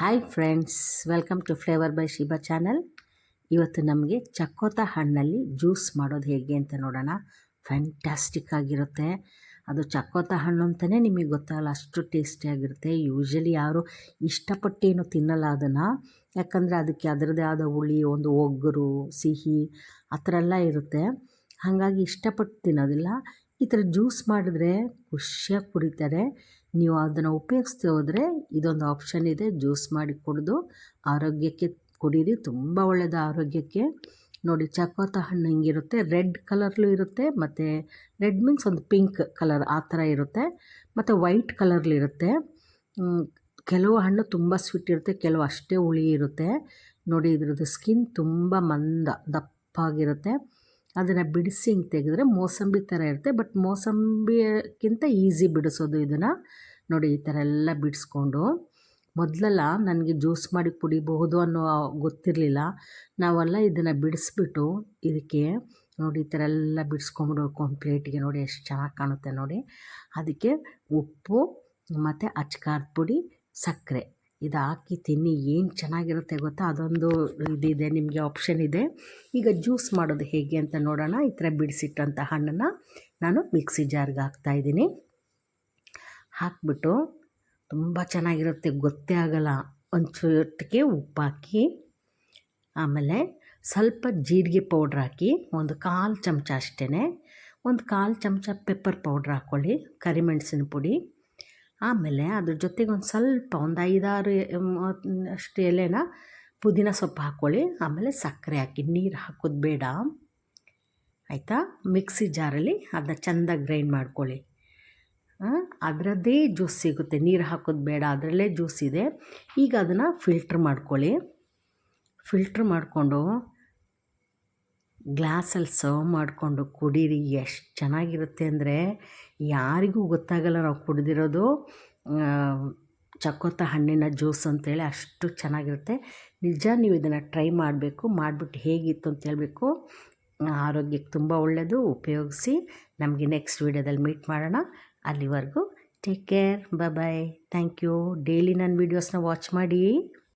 Hi friends welcome to flavour by Shiba channel ಇವತ್ತು ನಮಗೆ ಚಕೋತ ಹಣ್ಣಲ್ಲಿ juice ಮಾಡೋದು ಹೇಗೆ ಅಂತ ನೋಡೋಣ. ಫ್ಯಾಂಟಾಸ್ಟಿಕ್ ಆಗಿರುತ್ತೆ. ಅದು ಚಕೋತ ಹಣ್ಣು ಅಂತಲೇ ನಿಮಗೆ ಗೊತ್ತಾಗಲ್ಲ ಅಷ್ಟು ಟೇಸ್ಟಿಯಾಗಿರುತ್ತೆ ಯೂಶ್ವಲಿ ಯಾರು ಇಷ್ಟಪಟ್ಟೇನು ತಿನ್ನಲ್ಲ ಅದನ್ನು. ಯಾಕಂದರೆ ಅದಕ್ಕೆ ಅದರದ್ದೇ ಆದ ಹುಳಿ, ಒಂದು ಒಗ್ಗರು, ಸಿಹಿ, ಆ ಥರ ಎಲ್ಲ ಇರುತ್ತೆ. ಹಾಗಾಗಿ ಇಷ್ಟಪಟ್ಟು ತಿನ್ನೋದಿಲ್ಲ. ಈ ಥರ ಜ್ಯೂಸ್ ಮಾಡಿದ್ರೆ ಖುಷಿಯಾಗಿ ಕುಡಿತಾರೆ. ನೀವು ಅದನ್ನು ಉಪಯೋಗಿಸ್ತಾ ಹೋದರೆ ಇದೊಂದು ಆಪ್ಷನ್ ಇದೆ. ಜ್ಯೂಸ್ ಮಾಡಿ ಕುಡಿದು ಆರೋಗ್ಯಕ್ಕೆ ಕುಡೀರಿ. ತುಂಬ ಒಳ್ಳೆಯದು ಆರೋಗ್ಯಕ್ಕೆ. ನೋಡಿ ಚಕೋತ ಹಣ್ಣು ಹಿಂಗಿರುತ್ತೆ. ರೆಡ್ ಕಲರ್ಲು ಇರುತ್ತೆ. ಮತ್ತು ರೆಡ್ ಮೀನ್ಸ್ ಒಂದು ಪಿಂಕ್ ಕಲರ್ ಆ ಥರ ಇರುತ್ತೆ. ಮತ್ತು ವೈಟ್ ಕಲರ್ಲಿರುತ್ತೆ ಕೆಲವು ಹಣ್ಣು ತುಂಬ ಸ್ವೀಟ್ ಇರುತ್ತೆ, ಕೆಲವು ಅಷ್ಟೇ ಹುಳಿ ಇರುತ್ತೆ. ನೋಡಿ, ಇದ್ರದ್ದು ಸ್ಕಿನ್ ತುಂಬ ಮಂದ, ದಪ್ಪಾಗಿರುತ್ತೆ. ಅದನ್ನು ಬಿಡಿಸಿ ಹಿಂಗೆ ತೆಗೆದ್ರೆ ಮೋಸಂಬಿ ಥರ ಇರುತ್ತೆ. ಬಟ್ ಮೋಸಂಬಿಕ್ಕಿಂತ ಈಸಿ ಬಿಡಿಸೋದು ಇದನ್ನು. ನೋಡಿ, ಈ ಥರ ಎಲ್ಲ ಬಿಡಿಸ್ಕೊಂಡು ಮೊದಲೆಲ್ಲ ನನಗೆ ಜ್ಯೂಸ್ ಮಾಡಿ ಕುಡಿಬಹುದು ಅನ್ನೋ ಗೊತ್ತಿರಲಿಲ್ಲ. ನಾವೆಲ್ಲ ಇದನ್ನು ಬಿಡಿಸ್ಬಿಟ್ಟು ಇದಕ್ಕೆ ನೋಡಿ, ಈ ಥರ ಎಲ್ಲ ಬಿಡಿಸ್ಕೊಂಬಿಡ್ಬೇಕು ಒಂದು ಪ್ಲೇಟಿಗೆ ನೋಡಿ, ಎಷ್ಟು ಚೆನ್ನಾಗಿ ಕಾಣುತ್ತೆ ನೋಡಿ. ಅದಕ್ಕೆ ಉಪ್ಪು ಮತ್ತು ಅಚ್ಕಾರದ ಪುಡಿ, ಸಕ್ಕರೆ. ಇದು ಹಾಕಿ ತಿನ್ನಿ, ಏನು ಚೆನ್ನಾಗಿರುತ್ತೆ ಗೊತ್ತಾ? ಅದೊಂದು ಇದಿದೆ, ನಿಮಗೆ ಆಪ್ಷನ್ ಇದೆ. ಈಗ ಜ್ಯೂಸ್ ಮಾಡೋದು ಹೇಗೆ ಅಂತ ನೋಡೋಣ. ಈ ಥರ ಬಿಡಿಸಿಟ್ಟಂಥ ಹಣ್ಣನ್ನು ನಾನು ಮಿಕ್ಸಿ ಜಾರ್ಗೆ ಹಾಕ್ತಾಯಿದ್ದೀನಿ ಹಾಕ್ಬಿಟ್ಟು ತುಂಬ ಚೆನ್ನಾಗಿರುತ್ತೆ, ಗೊತ್ತೇ ಆಗೋಲ್ಲ. ಒಂಚೂಟ್ಟಿಗೆ ಉಪ್ಪು ಹಾಕಿ, ಆಮೇಲೆ ಸ್ವಲ್ಪ ಜೀರಿಗೆ ಪೌಡ್ರ್ ಹಾಕಿ, ಒಂದು ಕಾಲು ಚಮಚ ಅಷ್ಟೇ ಒಂದು ಕಾಲು ಚಮಚ ಪೆಪ್ಪರ್ ಪೌಡ್ರ್ ಹಾಕ್ಕೊಳ್ಳಿ ಕರಿಮೆಣಸಿನ ಪುಡಿ. ಆಮೇಲೆ ಅದ್ರ ಜೊತೆಗೆ ಒಂದು ಸ್ವಲ್ಪ ಒಂದು ಐದಾರು ಅಷ್ಟು ಎಲೆನ ಪುದೀನ ಸೊಪ್ಪು ಹಾಕ್ಕೊಳ್ಳಿ ಆಮೇಲೆ ಸಕ್ಕರೆ ಹಾಕಿ, ನೀರು ಹಾಕೋದು ಬೇಡ. ಆಯಿತಾ? ಮಿಕ್ಸಿ ಜಾರಲ್ಲಿ ಅದನ್ನ ಚೆಂದ ಗ್ರೈಂಡ್ ಮಾಡ್ಕೊಳ್ಳಿ. ಅದರದ್ದೇ ಜ್ಯೂಸ್ ಸಿಗುತ್ತೆ. ನೀರು ಹಾಕೋದು ಬೇಡ, ಅದರಲ್ಲೇ ಜ್ಯೂಸ್ ಇದೆ. ಈಗ ಅದನ್ನು ಫಿಲ್ಟ್ರ್ ಮಾಡ್ಕೊಳ್ಳಿ. ಫಿಲ್ಟ್ರ್ ಮಾಡಿಕೊಂಡು ಗ್ಲಾಸಲ್ಲಿ ಸರ್ವ್ ಮಾಡಿಕೊಂಡು ಕುಡೀರಿ, ಎಷ್ಟು ಚೆನ್ನಾಗಿರುತ್ತೆ ಅಂದರೆ ಯಾರಿಗೂ ಗೊತ್ತಾಗಲ್ಲ ನಾವು ಕುಡಿದಿರೋದು. ಚಕೋತ ಹಣ್ಣಿನ ಜ್ಯೂಸ್ ಅಂತೇಳಿ ಅಷ್ಟು ಚೆನ್ನಾಗಿರುತ್ತೆ. ನಿಜ ನೀವು ಇದನ್ನು ಟ್ರೈ ಮಾಡಬೇಕು, ಮಾಡಿಬಿಟ್ಟು ಹೇಗಿತ್ತು ಅಂತ ಹೇಳಬೇಕು. ಆರೋಗ್ಯಕ್ಕೆ ತುಂಬ ಒಳ್ಳೆಯದು ಉಪಯೋಗಿಸಿ. ನಮಗೆ ನೆಕ್ಸ್ಟ್ ವೀಡಿಯೋದಲ್ಲಿ ಮೀಟ್ ಮಾಡೋಣ. ಅಲ್ಲಿವರೆಗೂ take care bye thank you. Daily ನನ್ನ ವೀಡಿಯೋಸ್ನ ವಾಚ್ ಮಾಡಿ.